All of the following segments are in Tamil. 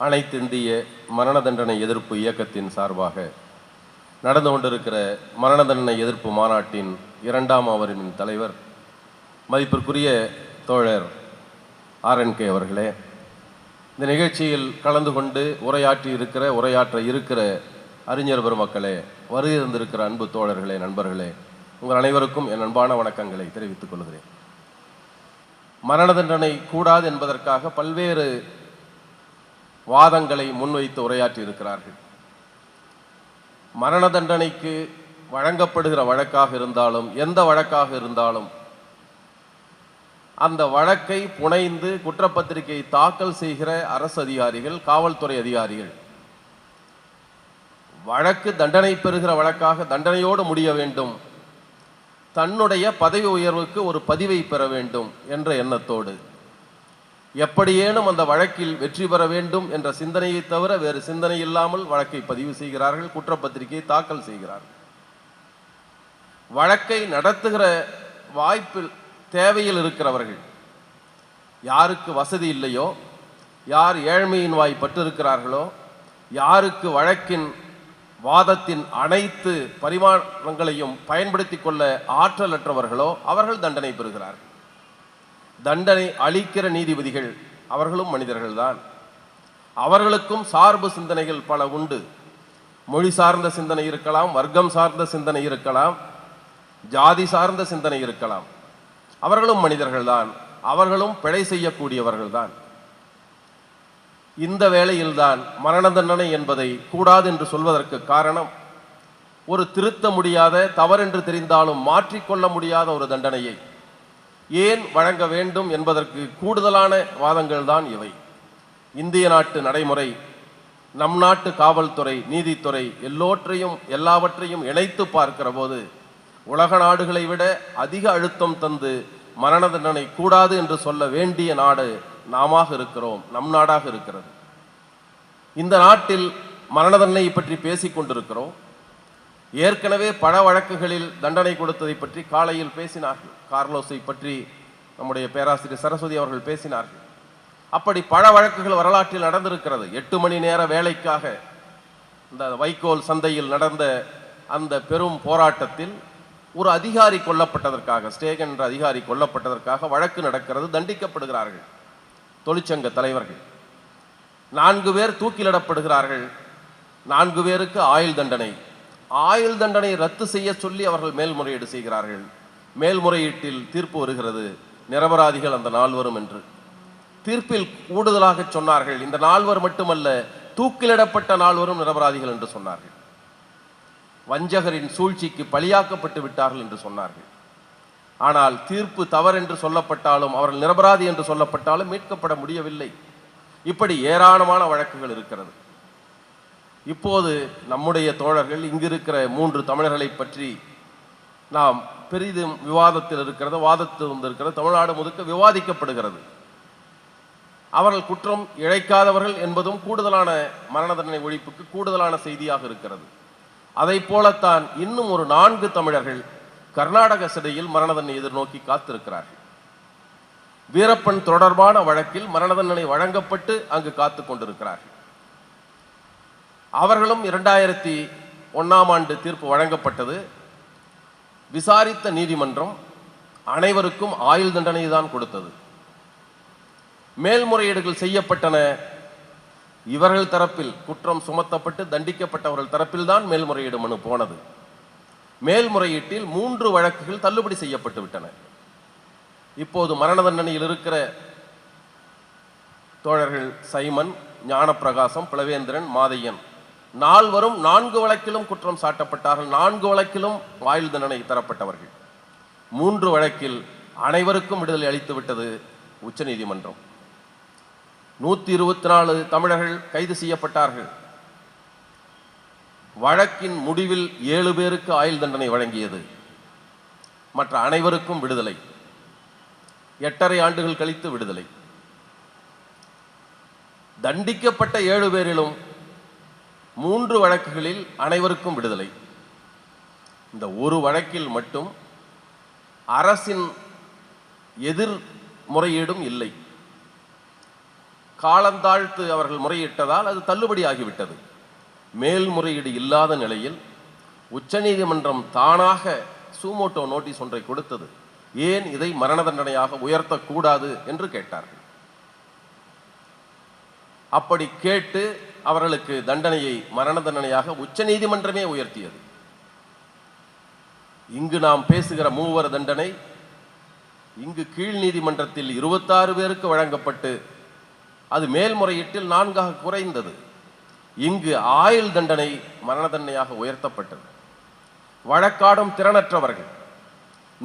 அனைத்திந்திய மரண தண்டனை எதிர்ப்பு இயக்கத்தின் சார்பாக நடந்து கொண்டிருக்கிற மரண தண்டனை எதிர்ப்பு மாநாட்டின் இரண்டாம் அவரின் தலைவர் மதிப்பிற்குரிய தோழர் ஆர்என்கே அவர்களே இந்த நிகழ்ச்சியில் கலந்து கொண்டு உரையாற்றி இருக்கிற உரையாற்ற இருக்கிற அறிஞர் பெருமக்களே வருகிறந்திருக்கிற அன்பு தோழர்களே நண்பர்களே உங்கள் அனைவருக்கும் என் அன்பான வணக்கங்களை தெரிவித்துக் கொள்கிறேன். மரண தண்டனை கூடாது என்பதற்காக பல்வேறு வாதங்களை முன்வைத்து உரையாற்றி இருக்கிறார்கள். மரண தண்டனைக்கு வழங்கப்படுகிற வழக்காக இருந்தாலும் எந்த வழக்காக இருந்தாலும் அந்த வழக்கை புனைந்து குற்றப்பத்திரிகை தாக்கல் செய்கிற அரசு அதிகாரிகள் காவல்துறை அதிகாரிகள் வழக்கு தண்டனை பெறுகிற வழக்காக தண்டனையோடு முடிய வேண்டும். தன்னுடைய பதவி உயர்வுக்கு ஒரு பதிவை பெற வேண்டும் என்ற எண்ணத்தோடு எப்படியேனும் அந்த வழக்கில் வெற்றி பெற வேண்டும் என்ற சிந்தனையை தவிர வேறு சிந்தனை இல்லாமல் வழக்கை பதிவு செய்கிறார்கள் குற்றப்பத்திரிகையை தாக்கல் செய்கிறார்கள். வழக்கை நடத்துகிற வாய்ப்பில் தேவையில் இருக்கிறவர்கள் யாருக்கு வசதி இல்லையோ யார் ஏழ்மையின் வாய் பட்டிருக்கிறார்களோ யாருக்கு வழக்கின் வாதத்தின் அனைத்து பரிமாணங்களையும் பயன்படுத்தி கொள்ள ஆற்றலற்றவர்களோ அவர்கள் தண்டனை பெறுகிறார்கள். தண்டனை அளிக்கிற நீதிபதிகள் அவர்களும் மனிதர்கள்தான். அவர்களுக்கும் சார்பு சிந்தனைகள் பல உண்டு. மொழி சார்ந்த சிந்தனை இருக்கலாம் வர்க்கம் சார்ந்த சிந்தனை இருக்கலாம் ஜாதி சார்ந்த சிந்தனை இருக்கலாம். அவர்களும் மனிதர்கள்தான். அவர்களும் பிழை செய்யக்கூடியவர்கள்தான். இந்த வேளையில்தான் மரண தண்டனை என்பதை கூடாது என்று சொல்வதற்கு காரணம் ஒரு திருத்த முடியாத தவறென்று தெரிந்தாலும் மாற்றிக்கொள்ள முடியாத ஒரு தண்டனையை. ஏன் வழங்க வேண்டும் என்பதற்கு கூடுதலான வாதங்கள் தான் இவை. இந்திய நாட்டு நடைமுறை நம் நாட்டு காவல்துறை நீதித்துறை எல்லோற்றையும் எல்லாவற்றையும் இணைத்து பார்க்கிற போது உலக நாடுகளை விட அதிக அழுத்தம் தந்து மரண தண்டனை கூடாது என்று சொல்ல வேண்டிய நாடு நாமாக இருக்கிறோம் நம் நாடாக இருக்கிறது. இந்த நாட்டில் மரண தண்டனை பற்றி பேசிக் கொண்டிருக்கிறோம். ஏற்கனவே பல வழக்குகளில் தண்டனை கொடுத்ததை பற்றி காலையில் பேசினார்கள். கார்லோஸை பற்றி நம்முடைய பேராசிரியர் சரஸ்வதி அவர்கள் பேசினார்கள். அப்படி பல வழக்குகள் வரலாற்றில் நடந்திருக்கிறது. எட்டு மணி நேர வேலைக்காக இந்த வைக்கோல் சந்தையில் நடந்த அந்த பெரும் போராட்டத்தில் ஒரு அதிகாரி கொல்லப்பட்டதற்காக ஸ்டேகன் என்ற அதிகாரி கொல்லப்பட்டதற்காக வழக்கு நடக்கிறது தண்டிக்கப்படுகிறார்கள் தொழிற்சங்க தலைவர்கள். நான்கு பேர் தூக்கிலிடப்படுகிறார்கள். நான்கு பேருக்கு ஆயுள் தண்டனை. ஆயுள் தண்டனை ரத்து செய்ய சொல்லி அவர்கள் மேல்முறையீடு செய்கிறார்கள். மேல்முறையீட்டில் தீர்ப்பு வருகிறது. நிரபராதிகள் அந்த நால்வரும் என்று. தீர்ப்பில் கூடுதலாக சொன்னார்கள். இந்த நால்வர் மட்டுமல்ல தூக்கிலிடப்பட்ட நால்வரும் நிரபராதிகள் என்று சொன்னார்கள். வஞ்சகரின் சூழ்ச்சிக்கு பலியாக்கப்பட்டு விட்டார்கள் என்று சொன்னார்கள். ஆனால் தீர்ப்பு தவறென்று சொல்லப்பட்டாலும் அவர்கள் நிரபராதி என்று சொல்லப்பட்டாலும் மீட்கப்பட முடியவில்லை. இப்படி ஏராளமான வழக்குகள் இருக்கிறது. இப்போது நம்முடைய தோழர்கள் இங்கிருக்கிற மூன்று தமிழர்களை பற்றி நாம் பெரிதும் விவாதத்தில் இருக்கிறது வாதத்தில் வந்திருக்கிறது தமிழ்நாடு முழுக்க விவாதிக்கப்படுகிறது. அவர்கள் குற்றம் இழைக்காதவர்கள் என்பதும் கூடுதலான மரண தண்டனை ஒழிப்புக்கு கூடுதலான செய்தியாக இருக்கிறது. அதை போலத்தான் இன்னும் ஒரு நான்கு தமிழர்கள் கர்நாடக சிறையில் மரண தண்டனை எதிர்நோக்கி காத்திருக்கிறார்கள். வீரப்பன் தொடர்பான வழக்கில் மரண தண்டனை வழங்கப்பட்டு அங்கு காத்து கொண்டிருக்கிறார்கள். அவர்களும் இரண்டாயிரத்தி ஒன்றாம் ஆண்டு தீர்ப்பு வழங்கப்பட்டது. விசாரித்த நீதிமன்றம் அனைவருக்கும் ஆயுள் தண்டனை தான் கொடுத்தது. மேல்முறையீடுகள் செய்யப்பட்டன. இவர்கள் தரப்பில் குற்றம் சுமத்தப்பட்டு தண்டிக்கப்பட்டவர்கள் தரப்பில் தான் மேல்முறையீடு மனு போனது. மேல்முறையீட்டில் மூன்று வழக்குகள் தள்ளுபடி செய்யப்பட்டு விட்டன. இப்போது மரண தண்டனையில் இருக்கிற தோழர்கள் சைமன் ஞானப்பிரகாசம் பிளவேந்திரன் மாதையன் நால்வரும் நான்கு வழக்கிலும் குற்றம் சாட்டப்பட்டார்கள். நான்கு வழக்கிலும் ஆயுள் தண்டனை தரப்பட்டவர்கள். மூன்று வழக்கில் அனைவருக்கும் விடுதலை அளித்து விட்டது உச்சநீதிமன்றம் நூத்தி இருபத்தி நாலு தமிழர்கள் கைது செய்யப்பட்டார்கள். வழக்கின் முடிவில் ஏழு பேருக்கு ஆயுள் தண்டனை வழங்கியது. மற்ற அனைவருக்கும் விடுதலை. எட்டரை ஆண்டுகள் கழித்து விடுதலை. தண்டிக்கப்பட்ட ஏழு பேரிலும் மூன்று வழக்குகளில் அனைவருக்கும் விடுதலை. இந்த ஒரு வழக்கில் மட்டும் அரசின் எதிர் முறையீடும் இல்லை. காலந்தாழ்த்து அவர்கள் முறையிட்டதால் அது தள்ளுபடி ஆகிவிட்டது. மேல்முறையீடு இல்லாத நிலையில் உச்சநீதிமன்றம் தானாக சூமோட்டோ நோட்டீஸ் ஒன்றை கொடுத்தது. ஏன் இதை மரண தண்டனையாக உயர்த்தக்கூடாது என்று கேட்டார்கள். அப்படி கேட்டு அவர்களுக்கு தண்டனையை மரண தண்டனையாக உச்சநீதிமன்றமே உயர்த்தியது. இங்கு நாம் பேசுகிற மூவர் தண்டனை இங்கு கீழ் நீதிமன்றத்தில் இருபத்தாறு பேருக்கு வழங்கப்பட்டு அது மேல்முறையீட்டில் நான்காக குறைந்தது. இங்கு ஆயுள் தண்டனை மரண தண்டனையாக உயர்த்தப்பட்டது. வழக்காடும் திறனற்றவர்கள்.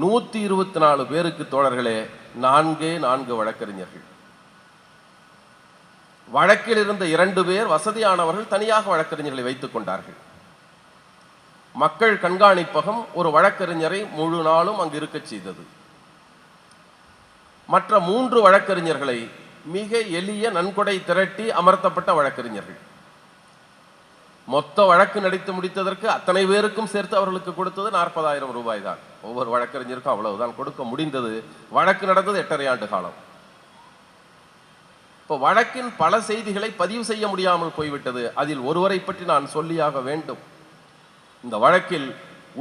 நூத்தி இருபத்தி நாலு பேருக்கு தோழர்களே நான்கே நான்கு வழக்கறிஞர்கள். வழக்கில் இருந்த இரண்டு பேர் வசதியானவர்கள் தனியாக வழக்கறிஞர்களை வைத்துக் கொண்டார்கள். மக்கள் கண்காணிப்பகம் ஒரு வழக்கறிஞரை முழு நாளும் அங்கு இருக்கச் செய்தது. மற்ற மூன்று வழக்கறிஞர்களை மிக எளிய நன்கொடை திரட்டி அமர்த்தப்பட்ட வழக்கறிஞர்கள். மொத்த வழக்கு நடித்து முடித்ததற்கு அத்தனை பேருக்கும் சேர்த்து அவர்களுக்கு கொடுத்தது நாற்பதாயிரம் ரூபாய் தான். ஒவ்வொரு வழக்கறிஞருக்கும் அவ்வளவுதான் கொடுக்க முடிந்தது. வழக்கு நடந்தது எட்டரை ஆண்டு காலம். இப்போ வழக்கின் பல செய்திகளை பதிவு செய்ய முடியாமல் போய்விட்டது. அதில் ஒருவரை பற்றி நான் சொல்லியாக வேண்டும். இந்த வழக்கில்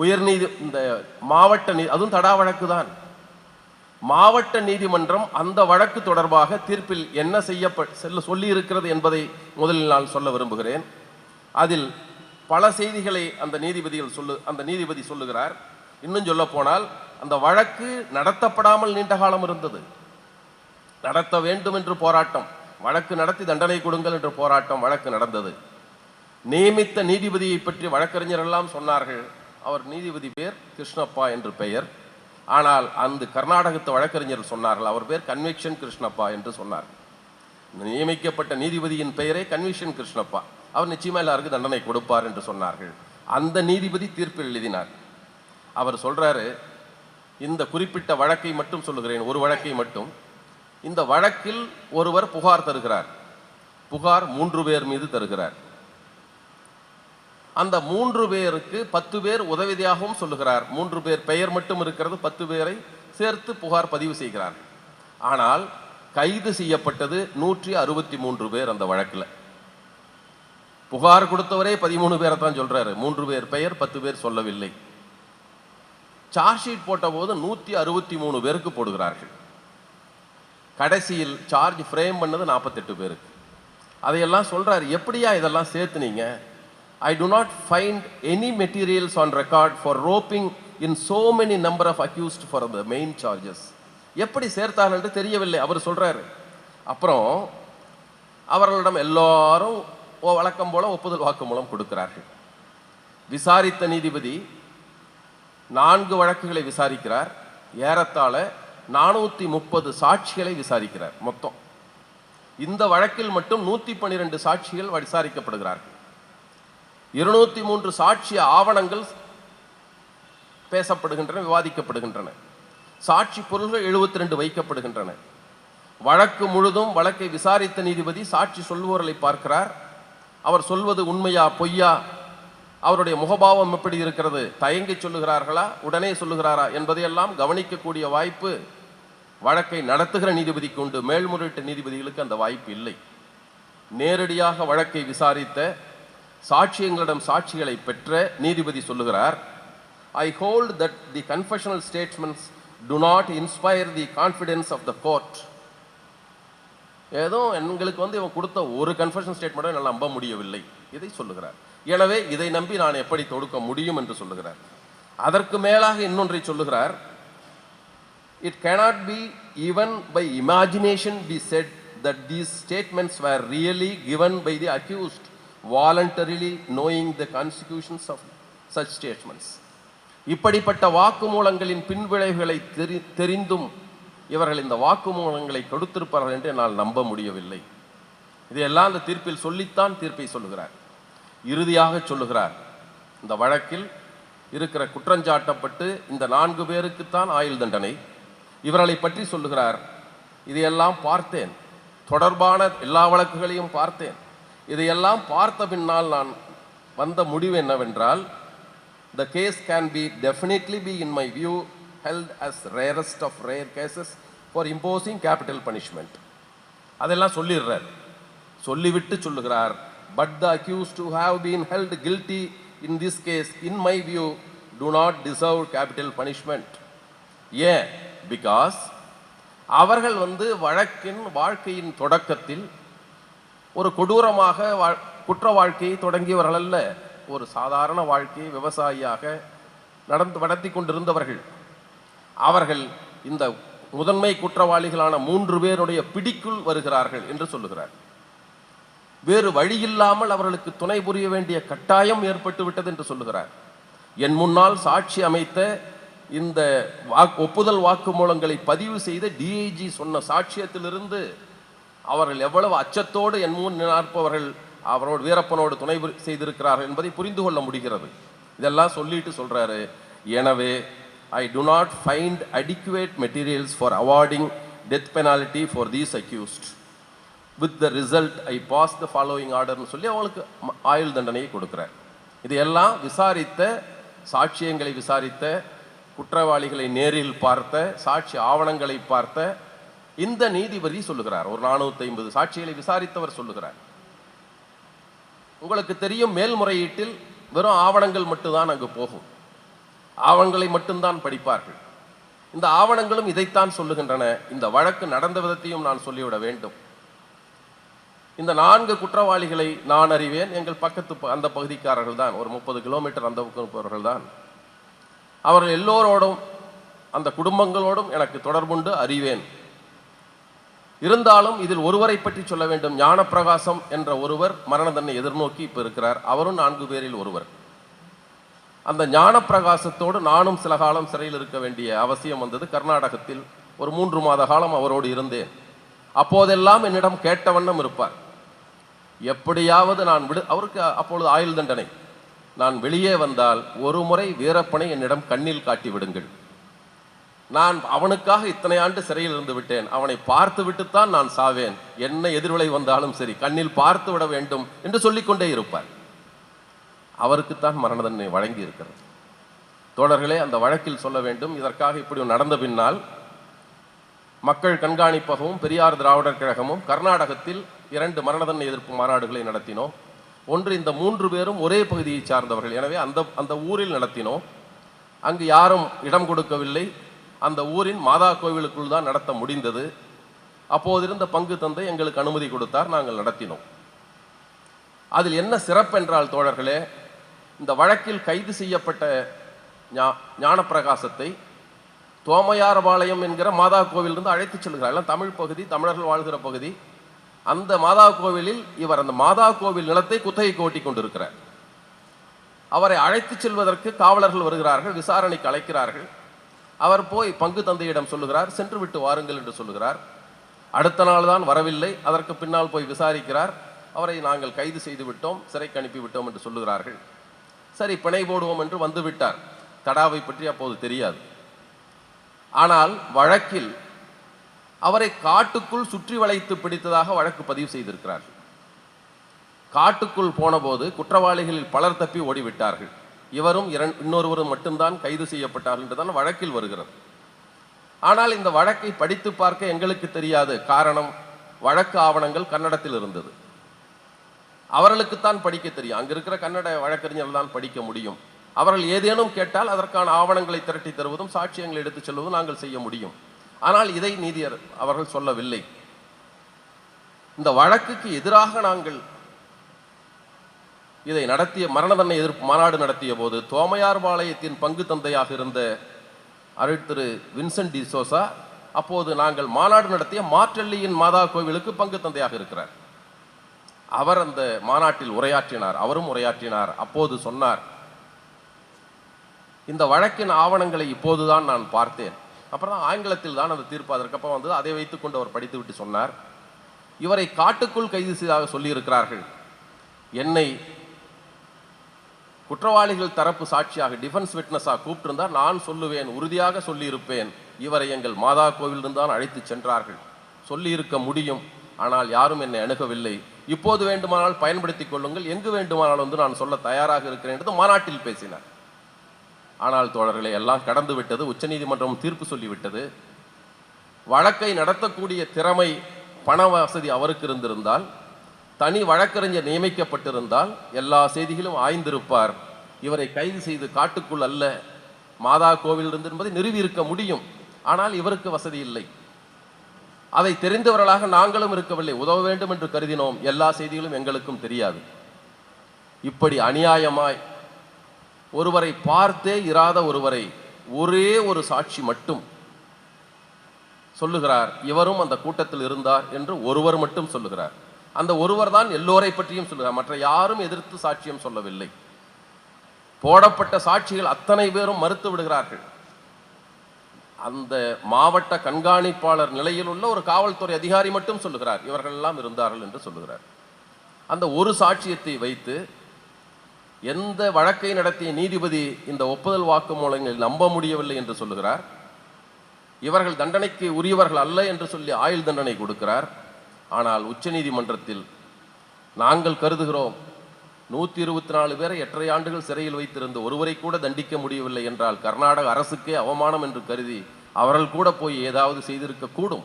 உயர்நீதி இந்த மாவட்ட நீ அதுவும் தடா வழக்கு தான். மாவட்ட நீதிமன்றம் அந்த வழக்கு தொடர்பாக தீர்ப்பில் என்ன செய்ய செல்ல சொல்லி இருக்கிறது என்பதை முதலில் நான் சொல்ல விரும்புகிறேன். அதில் பல செய்திகளை அந்த நீதிபதிகள் சொல்லு அந்த நீதிபதி சொல்லுகிறார். இன்னும் சொல்ல போனால் அந்த வழக்கு நடத்தப்படாமல் நீண்ட காலம் இருந்தது. நடத்த வேண்டும் என்று போராட்டம். வழக்கு நடத்தி தண்டனை கொடுங்கள் என்று போராட்டம் வழக்கு நடந்தது. நியமித்த நீதிபதியை பற்றி வழக்கறிஞர் எல்லாம் சொன்னார்கள். அவர் நீதிபதி பேர் கிருஷ்ணப்பா என்று பெயர். ஆனால் அந்த கர்நாடகத்து வழக்கறிஞர் சொன்னார்கள். அவர் பேர் கன்விக்ஷன் கிருஷ்ணப்பா என்று சொன்னார். நியமிக்கப்பட்ட நீதிபதியின் பெயரே கன்விக்ஷன் கிருஷ்ணப்பா. அவர் நிச்சயமா எல்லாருக்கும் தண்டனை கொடுப்பார் என்று சொன்னார்கள். அந்த நீதிபதி தீர்ப்பில் எழுதினார். அவர் சொல்றாரு இந்த குறிப்பிட்ட வழக்கை மட்டும் சொல்லுகிறேன். ஒரு வழக்கை மட்டும். இந்த வழக்கில் ஒருவர் புகார் தருகிறார். புகார் மூன்று பேர் மீது தருகிறார். அந்த மூன்று பேருக்கு பத்து பேர் உதவியாகவும் சொல்லுகிறார். மூன்று பேர் பெயர் மட்டும் இருக்கிறது. பத்து பேரை சேர்த்து புகார் பதிவு செய்கிறார். ஆனால் கைது செய்யப்பட்டது நூற்றி அறுபத்தி மூன்று பேர் அந்த வழக்கில். புகார் கொடுத்தவரே பதிமூணு பேரை தான் சொல்றாரு. மூன்று பேர் பெயர் பத்து பேர் சொல்லவில்லை. சார்ஜ் ஷீட் போட்ட போது நூற்றி அறுபத்தி மூணு பேருக்கு போடுகிறார்கள். கடைசியில் சார்ஜ் ஃப்ரேம் பண்ணது நாற்பத்தெட்டு பேருக்கு. அதையெல்லாம் சொல்கிறார் எப்படியா இதெல்லாம் சேர்த்துனீங்க? I do not find any materials on record for roping in so many number of accused for the main charges எப்படி சேர்த்தார்கள் தெரியவில்லை அவர் சொல்கிறாரு அப்புறம் அவர்களிடம் எல்லாரும் ஓ- வழக்கம் போல ஒப்புதல் வாக்குமூலம் கொடுக்கிறார்கள். விசாரித்த நீதிபதி நான்கு வழக்குகளை விசாரிக்கிறார். ஏறத்தாழ நானூற்றி முப்பது சாட்சிகளை விசாரிக்கிறார் மொத்தம். இந்த வழக்கில் மட்டும் நூற்றி பன்னிரெண்டு சாட்சிகள் விசாரிக்கப்படுகிறார்கள். இருநூத்தி மூன்று சாட்சி ஆவணங்கள் பேசப்படுகின்றன விவாதிக்கப்படுகின்றன. சாட்சி பொருள்கள் 72 ரெண்டு வைக்கப்படுகின்றன. வழக்கு முழுதும் வழக்கை விசாரித்த நீதிபதி சாட்சி சொல்வோர்களை பார்க்கிறார். அவர் சொல்வது உண்மையா பொய்யா அவருடைய முகபாவம் எப்படி இருக்கிறது தயங்கி சொல்லுகிறார்களா உடனே சொல்லுகிறாரா என்பதையெல்லாம் கவனிக்கக்கூடிய வாய்ப்பு வழக்கை நடத்துகிற நீதிபதிக்கு உண்டு. மேல்முறையீட்டு நீதிபதிகளுக்கு அந்த வாய்ப்பு இல்லை. நேரடியாக வழக்கை விசாரித்த சாட்சியங்களிடம் சாட்சிகளை பெற்ற நீதிபதி சொல்லுகிறார் I hold that the confessional statements do not inspire the confidence of the court ஏதோ எங்களுக்கு வந்து இவன் கொடுத்த ஒரு கன்ஃபெஷன் ஸ்டேட்மெண்ட்டை என்னால் நம்ப முடியவில்லை. இதை சொல்லுகிறார். எனவே இதை நம்பி நான் எப்படி தொடுக்க முடியும் என்று சொல்லுகிறார். அதற்கு மேலாக இன்னொன்றை சொல்லுகிறார் It cannot be even by imagination be said that these statements were really given by the accused voluntarily knowing the consequences of such statements. இப்படிப்பட்ட வாக்குமூலங்களின் பின்விளைவுகளை தெரி தெரிந்தும் இவர்கள் இந்த வாக்குமூலங்களை கொடுத்திருப்பார்கள் என்று என்னால் நம்ப முடியவில்லை. இதையெல்லாம் அந்த தீர்ப்பில் சொல்லித்தான் தீர்ப்பை சொல்லுகிறார். இறுதியாக சொல்லுகிறார். இந்த வழக்கில் இருக்கிற குற்றஞ்சாட்டப்பட்டு இந்த நான்கு பேருக்குத்தான் ஆயுள் தண்டனை இவர்களை பற்றி சொல்லுகிறார். இதையெல்லாம் பார்த்தேன். தொடர்பான எல்லா வழக்குகளையும் பார்த்தேன். இதையெல்லாம் பார்த்த பின்னால் நான் வந்த முடிவு என்னவென்றால் the case can be definitely be in my view held as rarest of rare cases for imposing capital punishment அதெல்லாம் சொல்லிடுறார். சொல்லிவிட்டு சொல்லுகிறார். But the accused to have been held guilty in this case in my view do not deserve capital punishment ஏன்? பிகாஸ் அவர்கள் வந்து வழக்கின் வாழ்க்கையின் தொடக்கத்தில் ஒரு கொடூரமாக வா- குற்ற வாழ்க்கையை தொடங்கியவர்கள் அல்ல. ஒரு சாதாரண வாழ்க்கையை விவசாயியாக நடந்து நடத்தி கொண்டிருந்தவர்கள். அவர்கள் இந்த முதன்மை குற்றவாளிகளான மூன்று பேருடைய பிடிக்குள் வருகிறார்கள் என்று சொல்லுகிறார். வேறு வழியில்லாமல் அவர்களுக்கு துணை புரிய வேண்டிய கட்டாயம் ஏற்பட்டு விட்டது என்று சொல்லுகிறார். என் முன்னால் சாட்சி அமைத்த இந்த வாக்கு ஒப்புதல் வாக்குமூலங்களை பதிவு செய்த டிஐஜி சொன்ன சாட்சியத்திலிருந்து அவர்கள் எவ்வளவு அச்சத்தோடு என் முன் நிற்பவர்கள் அவரோடு வீரப்பனோடு துணை செய்திருக்கிறார்கள் என்பதை புரிந்து கொள்ள முடிகிறது. இதெல்லாம் சொல்லிட்டு சொல்றாரு. எனவே I do not find adequate materials for awarding death penalty for these accused with the result I pass the following ஆர்டர்னு சொல்லி அவளுக்கு ஆயுள் தண்டனையை கொடுக்கிறார். இதையெல்லாம் விசாரித்த சாட்சியங்களை விசாரித்த குற்றவாளிகளை நேரில் பார்த்த சாட்சி ஆவணங்களை பார்த்த இந்த நீதிபதி சொல்லுகிறார். ஒரு நானூத்தி ஐம்பது சாட்சிகளை விசாரித்தவர் சொல்லுகிறார். உங்களுக்கு தெரியும் மேல்முறையீட்டில் வெறும் ஆவணங்கள் மட்டும்தான் அங்கு போகும். ஆவணங்களை மட்டும்தான் படிப்பார்கள். இந்த ஆவணங்களும் இதைத்தான் சொல்லுகின்றன. இந்த வழக்கு நடந்த விதத்தையும் நான் சொல்லிவிட வேண்டும். இந்த நான்கு குற்றவாளிகளை நான் அறிவேன். எங்கள் பக்கத்து ப- அந்த பகுதிக்காரர்கள் தான். ஒரு முப்பது கிலோமீட்டர் அந்த பக்கம் இருப்பவர்கள் தான். அவர்கள் எல்லோரோடும் அந்த குடும்பங்களோடும் எனக்கு தொடர்புண்டு அறிவேன். இருந்தாலும் இதில் ஒருவரை பற்றி சொல்ல வேண்டும். ஞானப்பிரகாசம் என்ற ஒருவர் மரண தண்டனை எதிர்நோக்கி இப்போ இருக்கிறார். அவரும் நான்கு பேரில் ஒருவர். அந்த ஞானப்பிரகாசத்தோடு நானும் சில காலம் சிறையில் இருக்க வேண்டிய அவசியம் வந்தது. கர்நாடகத்தில் ஒரு மூன்று மாத காலம் அவரோடு இருந்தேன். அப்போதெல்லாம் என்னிடம் கேட்ட வண்ணம் இருப்பார். எப்படியாவது நான் விடு அவருக்கு அப்பொழுது ஆயுள் தண்டனை. நான் வெளியே வந்தால் ஒரு முறை வீரப்பனை என்னிடம் கண்ணில் காட்டி விடுங்கள். நான் அவனுக்காக இத்தனை ஆண்டு சிறையில் இருந்து விட்டேன். அவனை பார்த்து விட்டுத்தான் நான் சாவேன். என்ன எதிர்விளை வந்தாலும் சரி கண்ணில் பார்த்து விட வேண்டும் என்று சொல்லிக்கொண்டே இருப்பார். அவருக்குத்தான் மரண தண்டனை வழங்கி இருக்கிறது தோழர்களே அந்த வழக்கில் சொல்ல வேண்டும். இதற்காக இப்படி நடந்த பின்னால் மக்கள் கண்காணிப்பகமும் பெரியார் திராவிடர் கழகமும் கர்நாடகத்தில் இரண்டு மரண தண்டனை எதிர்ப்பு மாநாடுகளை நடத்தினோம். ஒன்று இந்த மூன்று பேரும் ஒரே பகுதியை சார்ந்தவர்கள். எனவே அந்த அந்த ஊரில் நடத்தினோம். அங்கு யாரும் இடம் கொடுக்கவில்லை. அந்த ஊரின் மாதா கோவிலுக்குள் தான் நடத்த முடிந்தது. அப்போதிருந்த பங்கு தந்தை எங்களுக்கு அனுமதி கொடுத்தார். நாங்கள் நடத்தினோம். அதில் என்ன சிறப்பென்றால் தோழர்களே இந்த வழக்கில் கைது செய்யப்பட்ட ஞா- ஞானப்பிரகாசத்தை தோமையார்பாளையம் என்கிற மாதா கோவிலிருந்து அழைத்துச் செல்கிறார். எல்லாம் தமிழ் பகுதி தமிழர்கள் வாழ்கிற பகுதி. அந்த மாதா கோவிலில் இவர் அந்த மாதா கோவில் நிலத்தை குத்தகைக்கு ஓட்டி கொண்டிருக்கிறார். அவரை அழைத்துச் செல்வதற்கு காவலர்கள் வருகிறார்கள் விசாரணைக்கு அழைக்கிறார்கள். அவர் போய் பங்கு தந்தையிடம் சொல்லுகிறார் சென்று விட்டு வாருங்கள் என்று சொல்லுகிறார். அடுத்த நாள் தான் வரவில்லை அதற்கு பின்னால் போய் விசாரிக்கிறார். அவரை நாங்கள் கைது செய்து விட்டோம் சிறைக்கு அனுப்பி விட்டோம் என்று சொல்லுகிறார்கள். சரி பிணை போடுவோம் என்று வந்துவிட்டார். தடாவை பற்றி அப்போது தெரியாது. ஆனால் வழக்கில் அவரை காட்டுக்குள் சுற்றி வளைத்து பிடித்ததாக வழக்கு பதிவு செய்திருக்கிறார்கள். காட்டுக்குள் போனபோது குற்றவாளிகளில் பலர் தப்பி ஓடிவிட்டார்கள். இவரும் இரண் இன்னொருவரும் மட்டும்தான் கைது செய்யப்பட்டார்கள் என்றுதான் வழக்கில் வருகிறது. ஆனால் இந்த வழக்கை படித்து பார்க்க எங்களுக்கு தெரியாது. காரணம் வழக்கு ஆவணங்கள் கன்னடத்தில் இருந்தது. அவர்களுக்குத்தான் படிக்க தெரியும். அங்க இருக்கிற கன்னட வழக்கறிஞர்கள் தான் படிக்க முடியும். அவர்கள் ஏதேனும் கேட்டால் அதற்கான ஆவணங்களை திரட்டி தருவதும் சாட்சியங்களை எடுத்துச் செல்வதும் நாங்கள் செய்ய முடியும். ஆனால் இதை நீதியர் அவர்கள் சொல்லவில்லை. இந்த வழக்குக்கு எதிராக நாங்கள் இதை நடத்திய மரண தண்டனை எதிர்ப்பு மாநாடு நடத்திய போது தோமையார்பாளையத்தின் பங்கு தந்தையாக இருந்த அருள் திரு வின்சென்ட் டி சோசா அப்போது நாங்கள் மாநாடு நடத்திய மாற்றள்ளியின் மாதா கோவிலுக்கு பங்கு தந்தையாக இருக்கிறார். அவர் அந்த மாநாட்டில் உரையாற்றினார் அவரும் உரையாற்றினார். அப்போது சொன்னார் இந்த வழக்கின் ஆவணங்களை இப்போதுதான் நான் பார்த்தேன். அப்புறம் ஆங்கிலத்தில் தான் அந்த தீர்ப்பு. அதற்கப்புறம் வந்து அதை வைத்துக்கொண்டு அவர் படித்துவிட்டு சொன்னார். இவரை காட்டுக்குள் கைது செய்ததாக சொல்லியிருக்கிறார்கள். என்னை குற்றவாளிகள் தரப்பு சாட்சியாக டிஃபென்ஸ் விட்னஸாக கூப்பிட்டிருந்தால் நான் சொல்லுவேன் உறுதியாக சொல்லியிருப்பேன். இவரை எங்கள் மாதா கோவிலிருந்து தான் அழைத்து சென்றார்கள். சொல்லியிருக்க முடியும். ஆனால் யாரும் என்னை அணுகவில்லை. இப்போது வேண்டுமானால் பயன்படுத்திக் கொள்ளுங்கள். எங்கு வேண்டுமானால் வந்து நான் சொல்ல தயாராக இருக்கிறேன் என்று மாநாட்டில் பேசினார். ஆனால் தோழர்களை எல்லாம் கடந்து விட்டது உச்சநீதிமன்றம் தீர்ப்பு சொல்லிவிட்டது. வழக்கை நடத்தக்கூடிய திறமை பண வசதி அவருக்கு இருந்திருந்தால் தனி வழக்கறிஞர் நியமிக்கப்பட்டிருந்தால் எல்லா செய்திகளும் ஆய்ந்திருப்பார். இவரை கைது செய்து காட்டுக்குள் அல்ல மாதா கோவில் இருந்து என்பதை நிறுவியிருக்க முடியும். ஆனால் இவருக்கு வசதி இல்லை. அதை தெரிந்தவர்களாக நாங்களும் இருக்கவில்லை. உதவ வேண்டும் என்று கருதினோம். எல்லா செய்திகளும் எங்களுக்கும் தெரியாது. இப்படி அநியாயமாய் ஒருவரை பார்த்தே இராத ஒருவரை ஒரே ஒரு சாட்சி மட்டும் சொல்லுகிறார். இவரும் அந்த கூட்டத்தில் இருந்தார் என்று ஒருவர் மட்டும் சொல்லுகிறார். அந்த ஒருவர் தான் எல்லோரை பற்றியும் சொல்லுகிறார். மற்ற யாரும் எதிர்த்து சாட்சியம் சொல்லவில்லை. போடப்பட்ட சாட்சிகள் அத்தனை பேரும் மறுத்து விடுகிறார்கள். அந்த மாவட்ட கண்காணிப்பாளர் நிலையில் உள்ள ஒரு காவல்துறை அதிகாரி மட்டும் சொல்லுகிறார். இவர்கள் எல்லாம் இருந்தார்கள் என்று சொல்லுகிறார். அந்த ஒரு சாட்சியத்தை வைத்து எந்த வழக்கை நடத்திய நீதிபதி இந்த ஒப்புதல் வாக்குமூலங்களில் நம்ப முடியவில்லை என்று சொல்லுகிறார்? இவர்கள் தண்டனைக்கு உரியவர்கள் அல்ல என்று சொல்லி ஆயுள் தண்டனை கொடுக்கிறார். ஆனால் உச்சநீதிமன்றத்தில் நாங்கள் கருதுகிறோம். நூற்றி இருபத்தி நாலு பேரை எட்டரை ஆண்டுகள் சிறையில் வைத்திருந்து ஒருவரை கூட தண்டிக்க முடியவில்லை என்றால் கர்நாடக அரசுக்கே அவமானம் என்று கருதி அவர்கள் கூட போய் ஏதாவது செய்திருக்கக்கூடும்.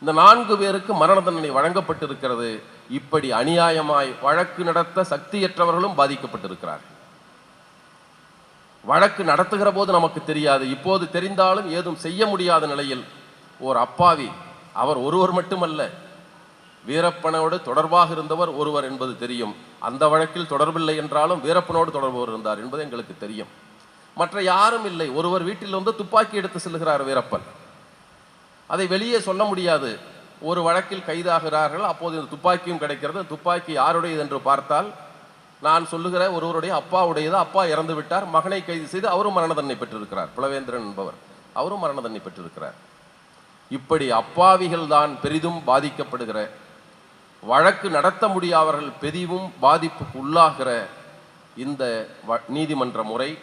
இந்த நான்கு பேருக்கு மரண தண்டனை வழங்கப்பட்டிருக்கிறது. இப்படி அநியாயமாய் வழக்கு நடத்த சக்தியற்றவர்களும் பாதிக்கப்பட்டிருக்கிறார்கள். வழக்கு நடத்துகிற போது நமக்கு தெரியாது. இப்போது தெரிந்தாலும் ஏதும் செய்ய முடியாத நிலையில் ஓர் அப்பாவி அவர் ஒருவர் மட்டுமல்ல வீரப்பனோடு தொடர்பாக இருந்தவர் ஒருவர் என்பது தெரியும். அந்த வழக்கில் தொடர்பில்லை என்றாலும் வீரப்பனோடு தொடர்பவர் இருந்தார் என்பது எங்களுக்கு தெரியும். மற்ற யாரும் இல்லை. ஒருவர் வீட்டில் வந்து துப்பாக்கி எடுத்து செல்கிறார் வீரப்பன். அதை வெளியே சொல்ல முடியாது. ஒரு வழக்கில் கைதாகிறார்கள் அப்போது இந்த துப்பாக்கியும் கிடைக்கிறது. துப்பாக்கி யாருடையது என்று பார்த்தால் நான் சொல்லுகிற ஒருவருடைய அப்பாவுடையது. அப்பா இறந்து விட்டார். மகனை கைது செய்து அவரும் மரண தண்டனை பெற்றிருக்கிறார். புலவேந்திரன் என்பவர். அவரும் மரண தண்டனை பெற்றிருக்கிறார். இப்படி அப்பாவிகள் தான் பெரிதும் பாதிக்கப்படுகிற வழக்கு நடத்த முடியாதவர்கள் பெரிதும் பாதிப்புக்கு உள்ளாகிற இந்த வ- நீதிமன்ற முறை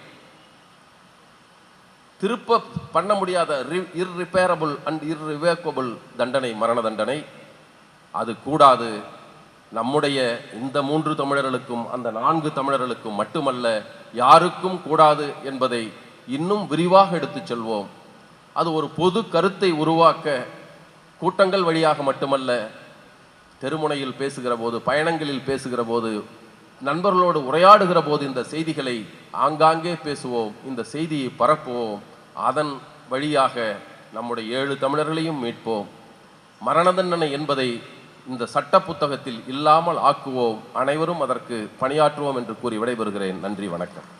திருப்ப பண்ண முடியாத இர்ரிப்பேரபிள் அண்ட் இர்ரிவேக்கபிள் தண்டனை மரண தண்டனை. அது கூடாது. நம்முடைய இந்த மூன்று தமிழர்களுக்கும் அந்த நான்கு தமிழர்களுக்கும் மட்டுமல்ல யாருக்கும் கூடாது என்பதை இன்னும் விரிவாக எடுத்துச் செல்வோம். அது ஒரு பொது கருத்தை உருவாக்க கூட்டங்கள் வழியாக மட்டுமல்ல தெருமுனையில் பேசுகிற போது பயணங்களில் பேசுகிற போது நண்பர்களோடு உரையாடுகிற போது இந்த செய்திகளை ஆங்காங்கே பேசுவோம் இந்த செய்தியை பரப்புவோம். அதன் வழியாக நம்முடைய ஏழு தமிழர்களையும் மீட்போம். மரண தண்டனை என்பதை இந்த சட்ட புத்தகத்தில் இல்லாமல் ஆக்குவோம். அனைவரும் அதற்கு பணியாற்றுவோம் என்று கூறி விடைபெறுகிறேன். நன்றி வணக்கம்.